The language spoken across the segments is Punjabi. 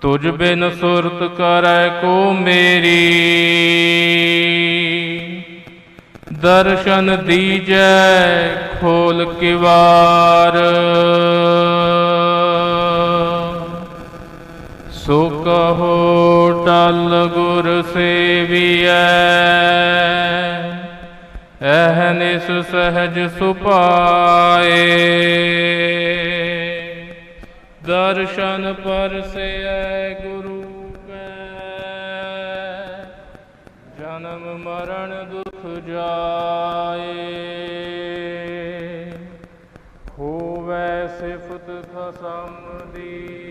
ਤੁਝ ਬਿਨ ਸੁਰਤ ਕਰੈ ਕੋ ਮੇਰੀ। ਦਰਸ਼ਨ ਦੀਜੈ ਖੋਲ ਕਿਵਾਰ। ਸੋ ਕਹੋ ਟਲ ਗੁਰ ਸੇਵੀਐ। ਅਹਨਿਸ ਸਹਜ ਸੁਪਾਏ ਦਰਸ਼ਨ ਪਰਸੈ ਗੁਰੂ ਕੈ। ਜਨਮ ਮਰਨ ਦੁਖ ਜਾਏ। ਹੋਵੈ ਸਿਫਤ ਖਸਮ ਦੀ।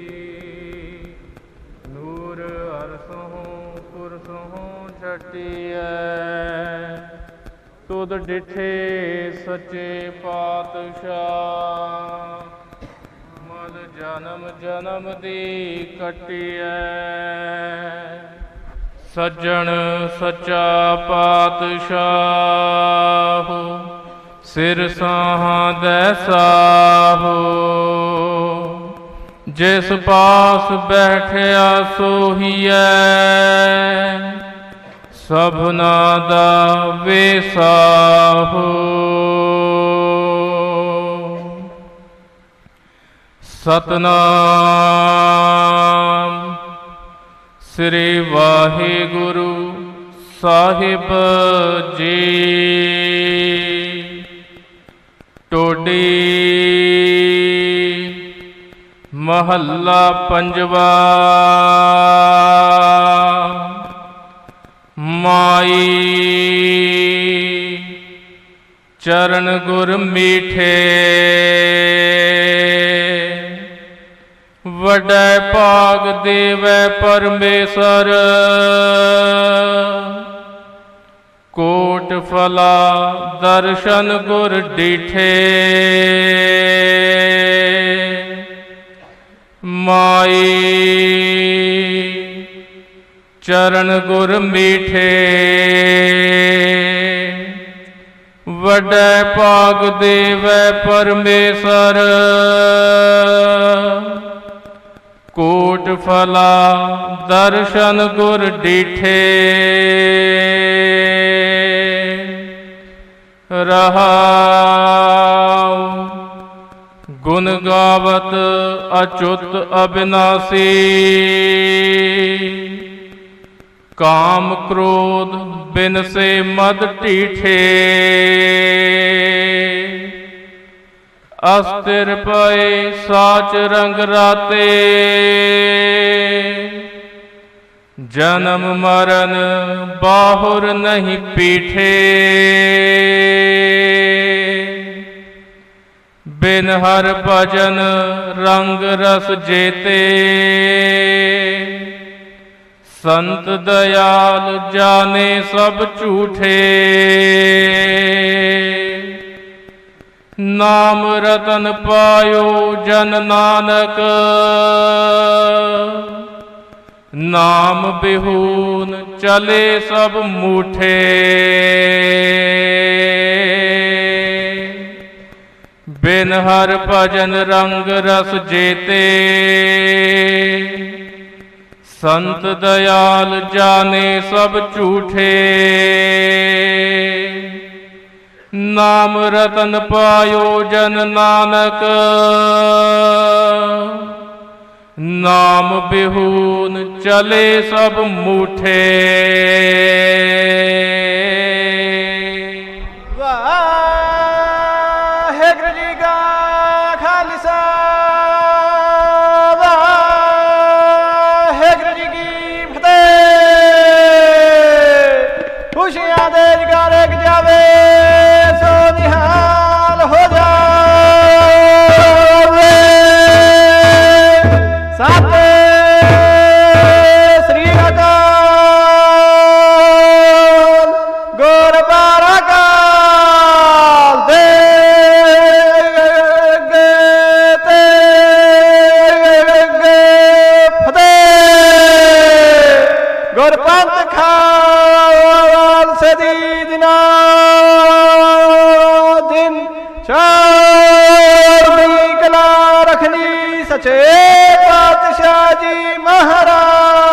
ਨੂਰ ਅਰਸੋਂ ਪੁਰਸੋਂ ਛਟਿਐ। ਤੁਧ ਡਿਠੇ ਸੱਚੇ ਪਾਤਸ਼ਾਹ। ਜਨਮ ਜਨਮ ਦੀ ਕਟਿਐ। ਸੱਜਣ ਸੱਚਾ ਪਾਤਸ਼ਾਹ, ਸਿਰ ਸਾਹਾਂ ਸਾਹੋ। ਜਿਸ ਪਾਸ ਬੈਠਿਆ ਸੋਹੀਐ, ਸਭਨਾ ਦਾ ਵੇਸਾਹੋ ਸਤਨਾਮ। ਸ੍ਰੀ ਵਾਹਿਗੁਰੂ ਸਾਹਿਬ ਜੀ। ਟੋਡੀ ਮਹੱਲਾ ਪੰਜਵਾ। ਮਾਈ ਚਰਨ ਗੁਰ ਮੀਠੇ। ਵੱਡੈ ਭਾਗ ਦੇਵੈ ਪਰਮੇਸ਼ਰ। ਕੋਟ ਫਲਾ ਦਰਸ਼ਨ ਗੁਰ ਡੀਠੇ। ਮਾਈ ਚਰਨ ਗੁਰ ਮੀਠੇ। ਵੱਡੈ ਭਾਗ ਦੇਵੈ ਪਰਮੇਸ਼ਰ। ਕੋਟ ਫਲਾ, ਦਰਸ਼ਨ ਗੁਰ ਡੀਠੇ। ਰਹਾਉ, ਗੁਣ ਗਾਵਤ ਅਚੁਤ ਅਬਿਨਾਸੀ। ਕਾਮ ਕ੍ਰੋਧ ਬਿਨ ਸੇ ਮਦ ਢੀਠੇ ਅਸਥਿਰ ਪਏ ਸਾਚ ਰੰਗ ਰਾਤੇ। ਜਨਮ ਮਰਨ ਬਾਹੁਰ ਨਹੀਂ ਪੀਠੇ। ਬਿਨ ਹਰ ਭਜਨ ਰੰਗ ਰਸ ਜੇਤੇ। ਸੰਤ ਦਇਆਲ ਜਾਣੇ ਸਭ ਝੂਠੇ। ਨਾਮ ਰਤਨ ਪਾਇਓ ਜਨ ਨਾਨਕ। ਨਾਮ ਬਿਹੂਨ ਚਲੇ ਸਭ ਮੂਠੇ। ਬਿਨ ਹਰ ਭਜਨ ਰੰਗ ਰਸ ਜੇਤੇ। ਸੰਤ ਦਇਆਲ ਜਾਣੇ ਸਭ ਝੂਠੇ। ਨਾਮ ਰਤਨ ਪਾਇਓ ਜਨ ਨਾਨਕ। ਨਾਮ ਬਿਹੂਨ ਚਲੇ ਸਭ ਮੂਠੇ। ਵਾਹਿਗੁਰੂ सचे पातशाजी महाराज।